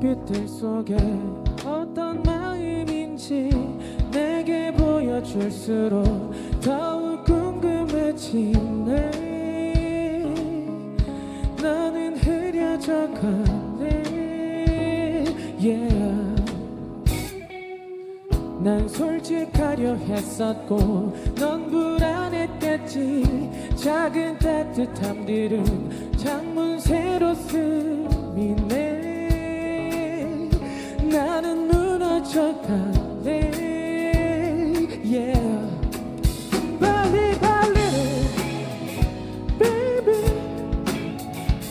눈빛들 속에 어떤 마음인지 내게 보여줄수록 더욱 궁금해지네. 나는 흐려져 가네. Yeah. 난 솔직하려 했었고 넌 불안했겠지. 작은 따뜻함들은 창문 새로 스 Suddenly, yeah. Bali, bali, baby.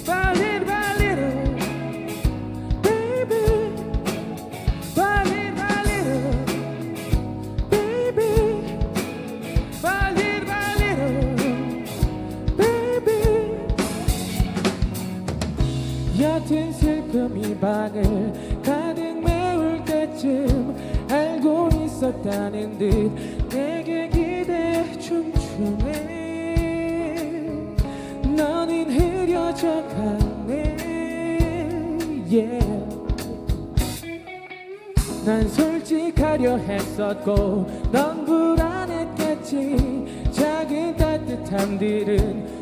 Bali, bali, baby. Bali, bali, baby. Bali, bali, baby. Yatin se kami bange. 알고 있었다는 듯 내게 기대 춤추네. 너는 흐려져 가네. Yeah. 난 솔직하려 했었고 넌 불안했겠지. 작은 따뜻함들은